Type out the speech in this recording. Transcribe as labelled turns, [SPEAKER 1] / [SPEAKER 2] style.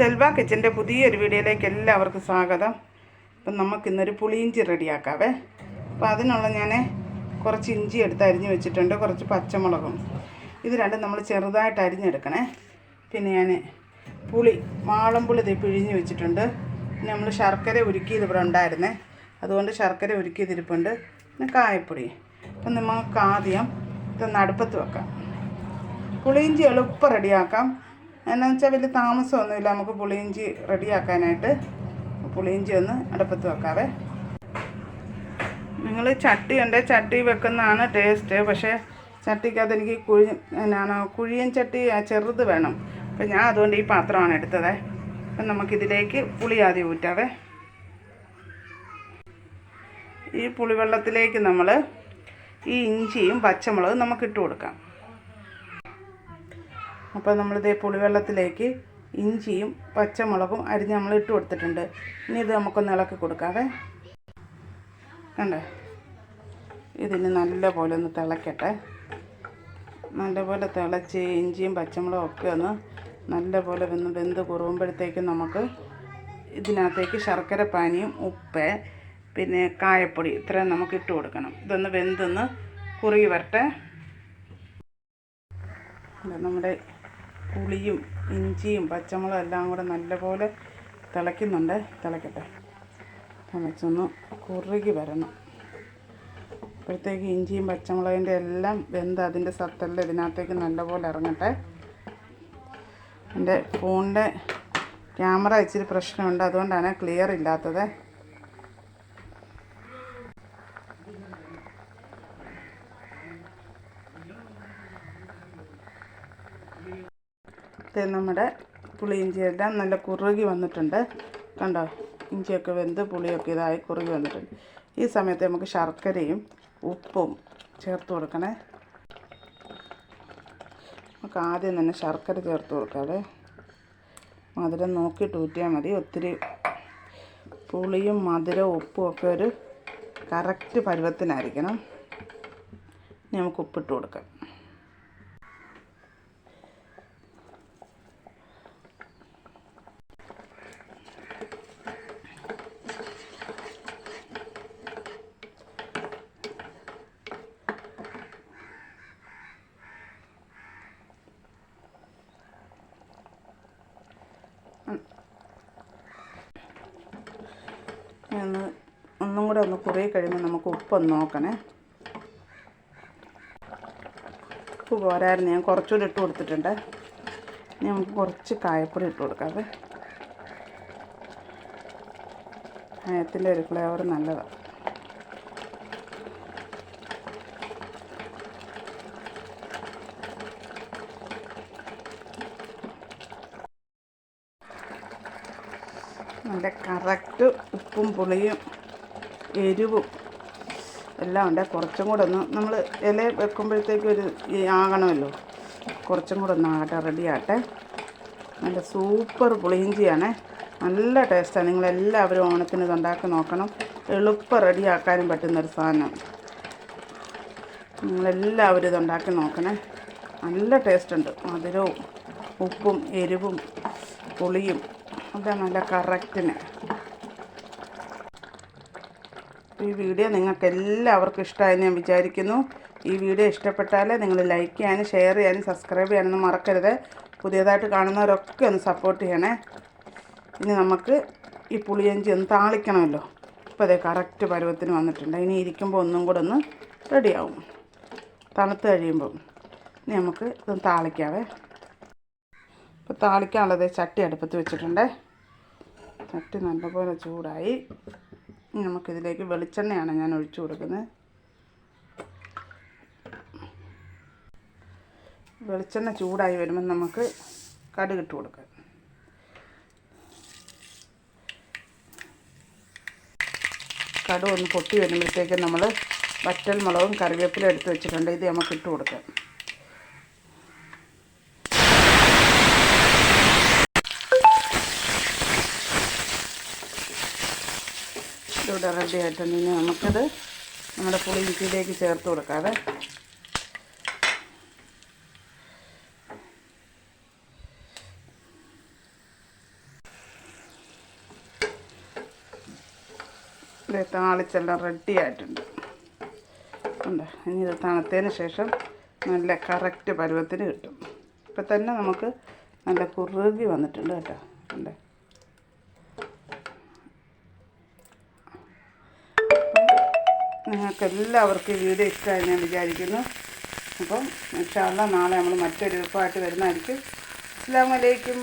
[SPEAKER 1] സെൽവ കിച്ചന്റെ പുതിയൊരു വീഡിയോയിലേക്ക് എല്ലാവർക്കും സ്വാഗതം. അപ്പം നമുക്കിന്നൊരു പുളിയിഞ്ചി റെഡിയാക്കാവേ. അപ്പം അതിനുള്ള ഞാൻ കുറച്ച് ഇഞ്ചി എടുത്ത് അരിഞ്ഞ് വെച്ചിട്ടുണ്ട് കുറച്ച് പച്ചമുളകും. ഇത് രണ്ടും നമ്മൾ ചെറുതായിട്ട് അരിഞ്ഞെടുക്കണേ. പിന്നെ ഞാൻ പുളി വാളംപുളി ഇത് പിഴിഞ്ഞ് വെച്ചിട്ടുണ്ട്. പിന്നെ നമ്മൾ ശർക്കര ഉരുക്കിയത് ഇവിടെ ഉണ്ടായിരുന്നേ. അതുകൊണ്ട് ശർക്കര ഉരുക്കിയതിരിപ്പുണ്ട്. പിന്നെ കായപ്പൊടി. അപ്പം നമുക്ക് ആദ്യം ഇതൊന്ന് അടുപ്പത്ത് വെക്കാം. പുളിയിഞ്ചി എളുപ്പം റെഡിയാക്കാം. എന്നാന്ന് വെച്ചാൽ വലിയ താമസമൊന്നുമില്ല. നമുക്ക് പുളിയിഞ്ചി റെഡിയാക്കാനായിട്ട്. പുളിയിഞ്ചി ഒന്ന് അടുപ്പത്ത് വെക്കാവേ. നിങ്ങൾ ചട്ടി ഉണ്ട്. ചട്ടി വെക്കുന്നതാണ് ടേസ്റ്റ്. പക്ഷേ ചട്ടിക്കകത്ത് എനിക്ക് കുഴി എന്നാണ് കുഴിയൻ ചട്ടി ചെറുത് വേണം. അപ്പം ഞാൻ അതുകൊണ്ട് ഈ പാത്രമാണ് എടുത്തത്. അപ്പം നമുക്കിതിലേക്ക് പുളി ആദ്യം ഊറ്റാവേ. ഈ പുളിവെള്ളത്തിലേക്ക് നമ്മൾ ഈ ഇഞ്ചിയും പച്ചമുളകും നമുക്ക് ഇട്ട് കൊടുക്കാം. അപ്പോൾ നമ്മളിതേ പുളിവെള്ളത്തിലേക്ക് ഇഞ്ചിയും പച്ചമുളകും അരിഞ്ഞ് നമ്മൾ ഇട്ട് കൊടുത്തിട്ടുണ്ട്. ഇനി ഇത് നമുക്കൊന്ന് ഇളക്കി കൊടുക്കാവേ. കണ്ടേ? ഇതിന് നല്ല പോലെ ഒന്ന് തിളക്കട്ടെ. നല്ലപോലെ തിളച്ച് ഇഞ്ചിയും പച്ചമുളകും ഒക്കെ ഒന്ന് നല്ലപോലെ വെന്ന് വെന്ത് കുറുകുമ്പോഴത്തേക്കും നമുക്ക് ഇതിനകത്തേക്ക് ശർക്കര പാനിയും ഉപ്പ് പിന്നെ കായപ്പൊടി ഇത്രയും നമുക്ക് ഇട്ട് കൊടുക്കണം. ഇതൊന്ന് വെന്തൊന്ന് കുറുകി വരട്ടെ. നമ്മുടെ പുളിയും ഇഞ്ചിയും പച്ചമുളകും എല്ലാം കൂടെ നല്ലപോലെ തിളയ്ക്കുന്നുണ്ട്. തിളക്കട്ടെ. തിളച്ചൊന്ന് കുറുകി വരണം. അപ്പോഴത്തേക്ക് ഇഞ്ചിയും പച്ചമുളകിന്റെ എല്ലാം വെന്ത് അതിന്റെ സത്തെല്ലാം ഇതിനകത്തേക്ക് നല്ലപോലെ ഇറങ്ങട്ടെ. എന്റെ ഫോണിന്റെ ക്യാമറ ഇച്ചിരി പ്രശ്നമുണ്ട്. അതുകൊണ്ടാണ് ക്ലിയർ ഇല്ലാത്തത്. നമ്മുടെ പുളിയിഞ്ചിയെല്ലാം നല്ല കുറുകി വന്നിട്ടുണ്ട്. കണ്ടോ? ഇഞ്ചിയൊക്കെ വെന്ത് പുളിയൊക്കെ ഇതായി കുറുകി വന്നിട്ടുണ്ട്. ഈ സമയത്ത് നമുക്ക് ശർക്കരയും ഉപ്പും ചേർത്ത് കൊടുക്കണേ. നമുക്ക് ആദ്യം തന്നെ ശർക്കര ചേർത്ത് കൊടുക്കാതെ മധുരം നോക്കിയിട്ട് ഊറ്റിയാൽ മതി. ഒത്തിരി പുളിയും മധുരവും ഉപ്പും ഒക്കെ ഒരു കറക്റ്റ് പരുവത്തിനായിരിക്കണം. ഇനി നമുക്ക് ഉപ്പിട്ട് കൊടുക്കാം. ഒന്ന് ഒന്നും കൂടെ ഒന്ന് കുറേ കഴിയുമ്പോൾ നമുക്ക് ഉപ്പൊന്ന് നോക്കണേ. ഉപ്പ് പോരായിരുന്നു. ഞാൻ കുറച്ചുകൂടി ഇട്ട് കൊടുത്തിട്ടുണ്ട്. ഇനി നമുക്ക് കുറച്ച് കായപ്പൊടി ഇട്ട് കൊടുക്കാതെ കായത്തിന്റെ ഒരു ഫ്ലേവർ നല്ലതാണ്. നല്ല കറക്റ്റ് ഉപ്പും പുളിയും എരിവും എല്ലാം ഉണ്ട്. കുറച്ചും കൂടെ ഒന്ന് നമ്മൾ ഇല വെക്കുമ്പോഴത്തേക്കും ഒരു ആകണമല്ലോ. കുറച്ചും കൂടെ ഒന്ന് ആകട്ടെ റെഡി ആകട്ടെ. നല്ല സൂപ്പർ പുളിയിഞ്ചിയാണ്. നല്ല ടേസ്റ്റാണ് നിങ്ങളെല്ലാവരും ഓണത്തിന് ഇത് ഉണ്ടാക്കി നോക്കണം. എളുപ്പം റെഡിയാക്കാനും പറ്റുന്നൊരു സാധനം. നിങ്ങളെല്ലാവരും ഇത് ഉണ്ടാക്കി നോക്കണേ. നല്ല ടേസ്റ്റ് ഉണ്ട്. മധുരവും ഉപ്പും എരിവും പുളിയും ഒക്കെ നല്ല കറക്റ്റിന് ഈ വീഡിയോ നിങ്ങൾക്ക് എല്ലാവർക്കും ഇഷ്ടമായെന്ന് ഞാൻ വിചാരിക്കുന്നു. ഈ വീഡിയോ ഇഷ്ടപ്പെട്ടാൽ നിങ്ങൾ ലൈക്ക് ചെയ്യാനും ഷെയർ ചെയ്യാനും സബ്സ്ക്രൈബ് ചെയ്യാനൊന്നും മറക്കരുത്. പുതിയതായിട്ട് കാണുന്നവരൊക്കെ ഒന്ന് സപ്പോർട്ട് ചെയ്യണേ. ഇനി നമുക്ക് ഈ പുളിയഞ്ചി ഒന്ന് താളിക്കണമല്ലോ. ഇപ്പോൾ അതേ കറക്റ്റ് പരുവത്തിന് വന്നിട്ടുണ്ട്. ഇനി ഇരിക്കുമ്പോൾ ഒന്നും കൂടെ ഒന്ന് റെഡിയാവും തണുത്ത് കഴിയുമ്പം ഇനി നമുക്ക് ഇതൊന്ന് താളിക്കാവേ. ഇപ്പോൾ താളിക്കാനുള്ളത് ചട്ടി അടുപ്പത്ത് വെച്ചിട്ടുണ്ട്. ചട്ടി നല്ലപോലെ ചൂടായി. നമുക്കിതിലേക്ക് വെളിച്ചെണ്ണയാണ് ഞാൻ ഒഴിച്ചു കൊടുക്കുന്നത്. വെളിച്ചെണ്ണ ചൂടായി വരുമ്പോൾ നമുക്ക് കടുക് ഇട്ട് കൊടുക്കാം. കടുക് ഒന്ന് പൊട്ടി വരുമ്പോഴത്തേക്ക് നമ്മൾ വറ്റൽ മുളകും കറിവേപ്പിലും എടുത്ത് വെച്ചിട്ടുണ്ട്. ഇത് നമുക്ക് ഇട്ട് കൊടുക്കാം. ഇവിടെ റെഡി ആയിട്ടുണ്ട്. ഇനി നമ്മുടെ പുളി ചേർത്ത് കൊടുക്കാതെ ഇവിടെ താളിച്ചെല്ലാം റെഡി ആയിട്ടുണ്ട്. ഉണ്ട്. ഇനി ഇത് തണുത്തതിന് ശേഷം നല്ല കറക്റ്റ് പരുവത്തിന് കിട്ടും. ഇപ്പം തന്നെ നമുക്ക് നല്ല കുറുകി വന്നിട്ടുണ്ട് കേട്ടോ. ഉണ്ട്. നിങ്ങൾക്ക് എല്ലാവർക്കും വീഡിയോ ഇഷ്ടമായി ഞാൻ വിചാരിക്കുന്നു. അപ്പം ഇൻഷാല്ല നാളെ നമ്മൾ മറ്റൊരു വിഭവമായിട്ട് വരുന്നതായിരിക്കും. അസ്സാം വലൈക്കും